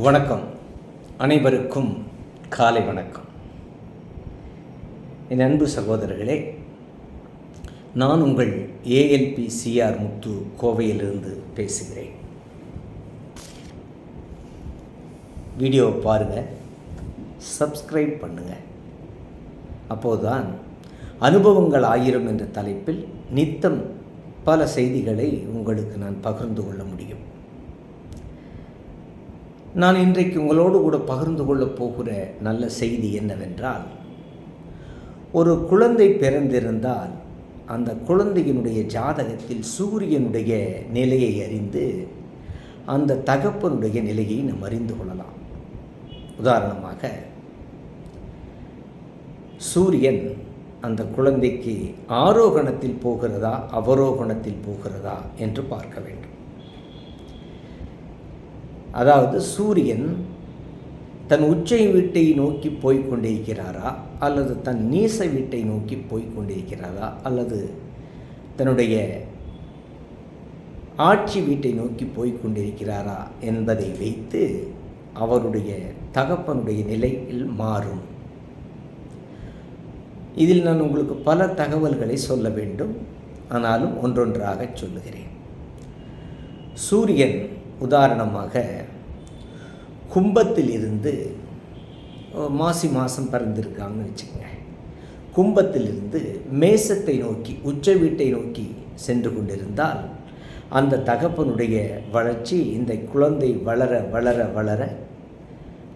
வணக்கம். அனைவருக்கும் காலை வணக்கம். என் அன்பு சகோதரர்களே நான் உங்கள் ஏஎல்பி சிஆர் முத்து கோவையிலிருந்து பேசுகிறேன். வீடியோவை பாருங்கள் சப்ஸ்கிரைப் பண்ணுங்கள் அப்போதுதான் அனுபவங்கள் ஆயிரம் என்ற தலைப்பில் நித்தம் பல செய்திகளை உங்களுக்கு நான் பகிர்ந்து கொள்ள முடியும். நான் இன்றைக்கு உங்களோடு கூட பகிர்ந்து கொள்ளப் போகிற நல்ல செய்தி என்னவென்றால் ஒரு குழந்தை பிறந்திருந்தால் அந்த குழந்தையினுடைய ஜாதகத்தில் சூரியனுடைய நிலையை அறிந்து அந்த தகப்பனுடைய நிலையை நாம் அறிந்து கொள்ளலாம். உதாரணமாக சூரியன் அந்த குழந்தைக்கு ஆரோகணத்தில் போகிறதா அவரோகணத்தில் போகிறதா என்று பார்க்க வேண்டும். அதாவது சூரியன் தன் உச்சை வீட்டை நோக்கி போய்கொண்டிருக்கிறாரா அல்லது தன் நீச வீட்டை நோக்கி போய்கொண்டிருக்கிறாரா அல்லது தன்னுடைய ஆட்சி வீட்டை நோக்கி போய்கொண்டிருக்கிறாரா என்பதை வைத்து அவருடைய தகப்பனுடைய நிலையில் மாறும். இதில் நான் உங்களுக்கு பல தகவல்களை சொல்ல வேண்டும். ஆனாலும் ஒன்றொன்றாக சொல்லுகிறேன். சூரியன் உதாரணமாக கும்பத்தில் இருந்து மாசி மாதம் பிறந்திருக்காங்கன்னு வச்சுக்கோங்க. கும்பத்திலிருந்து மேசத்தை நோக்கி உச்ச வீட்டை நோக்கி சென்று கொண்டிருந்தால் அந்த தகப்பனுடைய வளர்ச்சி இந்த குழந்தை வளர வளர வளர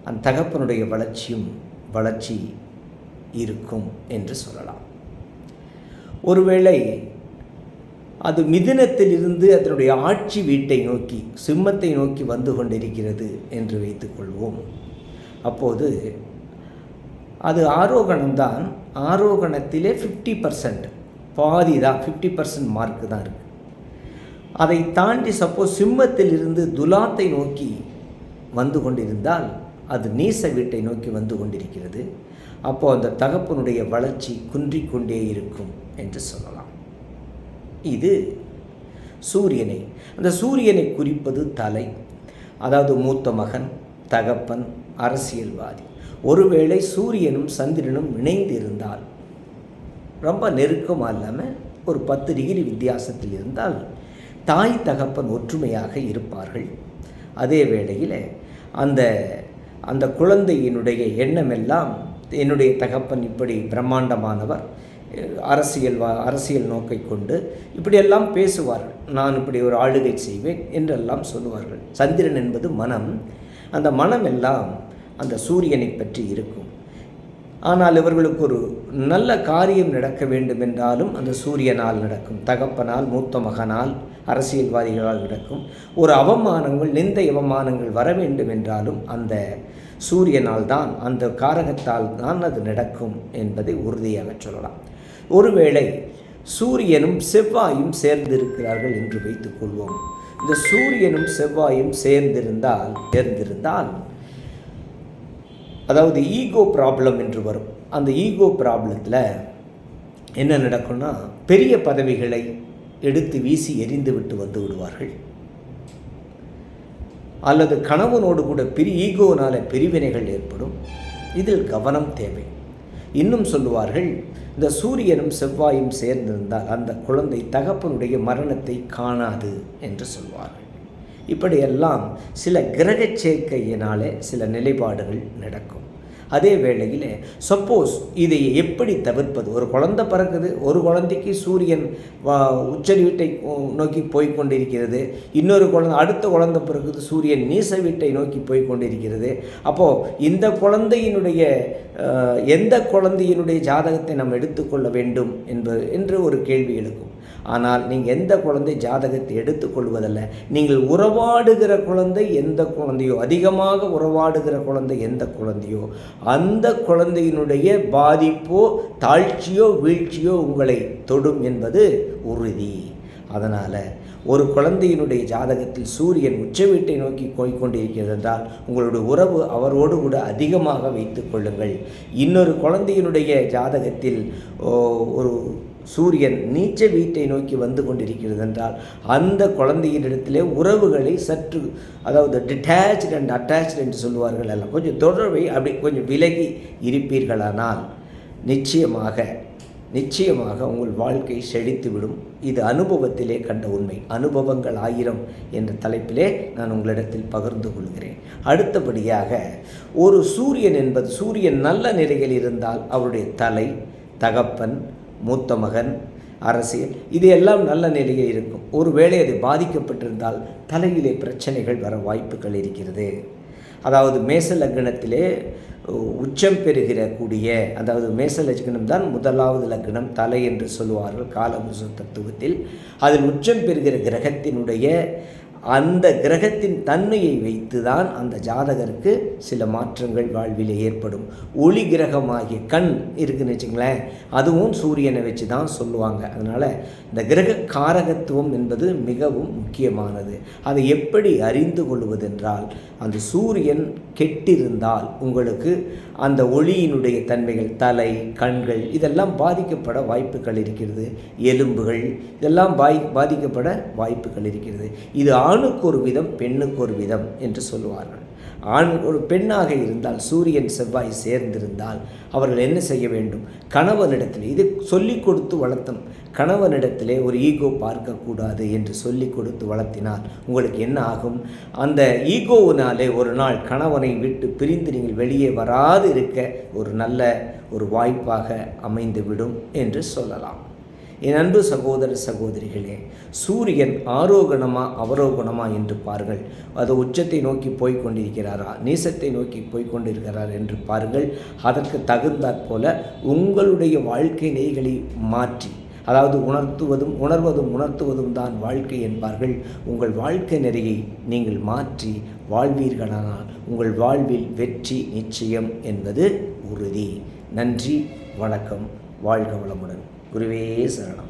அந்த தகப்பனுடைய வளர்ச்சியும் வளர்ச்சி இருக்கும் என்று சொல்லலாம். ஒருவேளை அது மிதினத்திலிருந்து அதனுடைய ஆட்சி வீட்டை நோக்கி சிம்மத்தை நோக்கி வந்து கொண்டிருக்கிறது என்று வைத்துக்கொள்வோம். அப்போது அது ஆரோகணம்தான் ஆரோகணத்திலே ஃபிஃப்டி பர்சன்ட் பாதி தான் ஃபிஃப்டி பர்சன்ட் மார்க்கு தான் இருக்குது அதை தாண்டி சப்போஸ் சிம்மத்திலிருந்து துலாத்தை நோக்கி வந்து கொண்டிருந்தால் அது நீச வீட்டை நோக்கி வந்து கொண்டிருக்கிறது. அப்போது அந்த தகப்பனுடைய வளர்ச்சி குன்றிக்கொண்டே இருக்கும் என்று சொல்லலாம். இது சூரியனை. அந்த சூரியனை குறிப்பது தலை அதாவது மூத்த மகன் தகப்பன் அரசியல்வாதி. ஒருவேளை சூரியனும் சந்திரனும் இணைந்து இருந்தால் ரொம்ப நெருக்கமாக இல்லாமல் ஒரு பத்து டிகிரி வித்தியாசத்தில் இருந்தால் தாய் தகப்பன் ஒற்றுமையாக இருப்பார்கள். அதே வேளையில் அந்த அந்த குழந்தையினுடைய எண்ணமெல்லாம் என்னுடைய தகப்பன் இப்படி பிரம்மாண்டமானவர் அரசியல் வா அரசியல் நோக்கை கொண்டு இப்படியெல்லாம் பேசுவார்கள் நான் இப்படி ஒரு ஆளுகை செய்வேன் என்றெல்லாம் சொல்லுவார்கள். சந்திரன் என்பது மனம். அந்த மனம் எல்லாம் அந்த சூரியனை பற்றி இருக்கும். ஆனால் இவர்களுக்கு ஒரு நல்ல காரியம் நடக்க வேண்டும் என்றாலும் அந்த சூரியனால் நடக்கும். தகப்பனால் மூத்த மகனால் அரசியல்வாதிகளால் நடக்கும். ஒரு அவமானங்கள் நிந்த அவமானங்கள் வர வேண்டும் என்றாலும் அந்த சூரியனால் தான் அந்த காரகத்தால் தான் அது நடக்கும் என்பதை உறுதியாக சொல்லலாம். ஒருவேளை சூரியனும் செவ்வாயும் சேர்ந்திருக்கிறார்கள் என்று வைத்துக்கொள்வோம் இந்த சூரியனும் செவ்வாயும் சேர்ந்திருந்தால் சேர்ந்திருந்தால் அதாவது ஈகோ ப்ராப்ளம் என்று வரும். அந்த ஈகோ ப்ராப்ளத்தில் என்ன நடக்கும்னா பெரிய பதவிகளை எடுத்து வீசி எரிந்து விட்டு வந்து விடுவார்கள். அல்லது கணவனோடு கூட பிரி ஈகோனால் பிரிவினைகள் ஏற்படும். இதில் கவனம் தேவை. இன்னும் சொல்லுவார்கள் இந்த சூரியனும் செவ்வாயும் சேர்ந்திருந்தால் அந்த குழந்தை தகப்பனுடைய மரணத்தை காணாது என்று சொல்வார்கள். இப்படியெல்லாம் சில கிரக சேர்க்கையினாலே சில நிலைப்பாடுகள் நடக்கும். அதே வேளையில் சப்போஸ் இதை எப்படி தவிர்ப்பது? ஒரு குழந்தை பிறக்குது ஒரு குழந்தைக்கு சூரியன் உச்ச வீட்டை நோக்கி போய் கொண்டிருக்கிறது இன்னொரு குழந்தை அடுத்த குழந்தை பிறகுது சூரியன் நீச வீட்டை நோக்கி போய் கொண்டிருக்கிறது அப்போது இந்த குழந்தையினுடைய எந்த குழந்தையினுடைய ஜாதகத்தை நாம் எடுத்துக்கொள்ள வேண்டும் என்பது என்று ஒரு கேள்வி எழுக்கும். ஆனால் நீங்கள் எந்த குழந்தை ஜாதகத்தை எடுத்துக்கொள்வதல்ல நீங்கள் உறவாடுகிற குழந்தை எந்த குழந்தையோ அதிகமாக உறவாடுகிற குழந்தை எந்த குழந்தையோ அந்த குழந்தையினுடைய பாதிப்போ தாழ்ச்சியோ வீழ்ச்சியோ உங்களை தொடும் என்பது உறுதி. அதனால் ஒரு குழந்தையினுடைய ஜாதகத்தில் சூரியன் உச்ச வீட்டை நோக்கி போய்கொண்டிருக்கிறது என்றால் உங்களுடைய உறவு அவரோடு கூட அதிகமாக வைத்து கொள்ளுங்கள். இன்னொரு குழந்தையினுடைய ஜாதகத்தில் ஒரு சூரியன் நீச்ச வீட்டை நோக்கி வந்து கொண்டிருக்கிறது என்றால் அந்த குழந்தையினிடத்திலே உறவுகளை சற்று அதாவது டிட்டாச்சு அண்ட் அட்டாச்சு என்று சொல்லுவார்கள் எல்லாம் கொஞ்சம் தொடர்பை அப்படி கொஞ்சம் விலகி இருப்பீர்களானால் நிச்சயமாக நிச்சயமாக உங்கள் வாழ்க்கை செழித்துவிடும். இது அனுபவத்திலே கண்ட உண்மை. அனுபவங்கள் ஆயிரம் என்ற தலைப்பிலே நான் உங்களிடத்தில் பகிர்ந்து கொள்கிறேன். அடுத்தபடியாக ஒரு சூரியன் என்பது சூரியன் நல்ல நிலையில் இருந்தால் அவருடைய தலை தகப்பன் மூத்த மகன் அரசியல் இது எல்லாம் நல்ல நிலையில் இருக்கும். ஒருவேளை அது பாதிக்கப்பட்டிருந்தால் தலையிலே பிரச்சனைகள் வர வாய்ப்புகள் இருக்கிறது. அதாவது மேச லக்னத்திலே உச்சம் பெறுகிற கூடிய அதாவது மேச லக்னம் தான் முதலாவது லக்னம் தலை என்று சொல்லுவார்கள் காலபுருஷ தத்துவத்தில். அதில் உச்சம் பெறுகிற கிரகத்தினுடைய அந்த கிரகத்தின் தன்மையை வைத்து தான் அந்த ஜாதகருக்கு சில மாற்றங்கள் வாழ்வில் ஏற்படும். ஒளி கிரகமாகிய கண் இருக்குன்னு வச்சுங்களேன் அதுவும் சூரியனை வச்சு தான் சொல்லுவாங்க. அதனால் இந்த கிரக காரகத்துவம் என்பது மிகவும் முக்கியமானது. அதை எப்படி அறிந்து கொள்வதென்றால் அந்த சூரியன் கெட்டிருந்தால் உங்களுக்கு அந்த ஒளியினுடைய தன்மைகள் தலை கண்கள் இதெல்லாம் பாதிக்கப்பட வாய்ப்புகள் இருக்கிறது. எலும்புகள் இதெல்லாம் பாய் பாதிக்கப்பட வாய்ப்புகள் இருக்கிறது. இது ஆணுக்கு ஒரு விதம் பெண்ணுக்கு ஒரு விதம் என்று சொல்லுவார்கள். ஆண் ஒரு பெண்ணாக இருந்தால் சூரியன் செவ்வாய் சேர்ந்திருந்தால் அவர்கள் என்ன செய்ய வேண்டும்? கணவனிடத்தில் இது சொல்லிக் கொடுத்து வளர்த்தணும் கணவனிடத்திலே ஒரு ஈகோ பார்க்கக்கூடாது என்று சொல்லிக் கொடுத்து வளர்த்தினால் உங்களுக்கு என்ன ஆகும்? அந்த ஈகோவினாலே ஒரு நாள் கணவனை விட்டு பிரிந்து நீங்கள் வெளியே வராது இருக்க ஒரு நல்ல ஒரு வாய்ப்பாக அமைந்துவிடும் என்று சொல்லலாம். என் அன்பு சகோதர சகோதரிகளே சூரியன் ஆரோகணமா அவரோகணமா என்று பாருங்கள் அது உச்சத்தை நோக்கி போய்கொண்டிருக்கிறாரா நீசத்தை நோக்கி போய்கொண்டிருக்கிறார் என்று பாருங்கள் அதற்கு தகுந்தாற் போல உங்களுடைய வாழ்க்கை நெய்களை மாற்றி அதாவது உணர்த்துவதும் உணர்வதும் உணர்த்துவதும் தான் வாழ்க்கை என்பார்கள். உங்கள் வாழ்க்கை நெறியை நீங்கள் மாற்றி வாழ்வீர்களானால் உங்கள் வாழ்வில் வெற்றி நிச்சயம் என்பது உறுதி. நன்றி வணக்கம் வாழ்க வளமுடன். ഗുരുവേ ശരണം.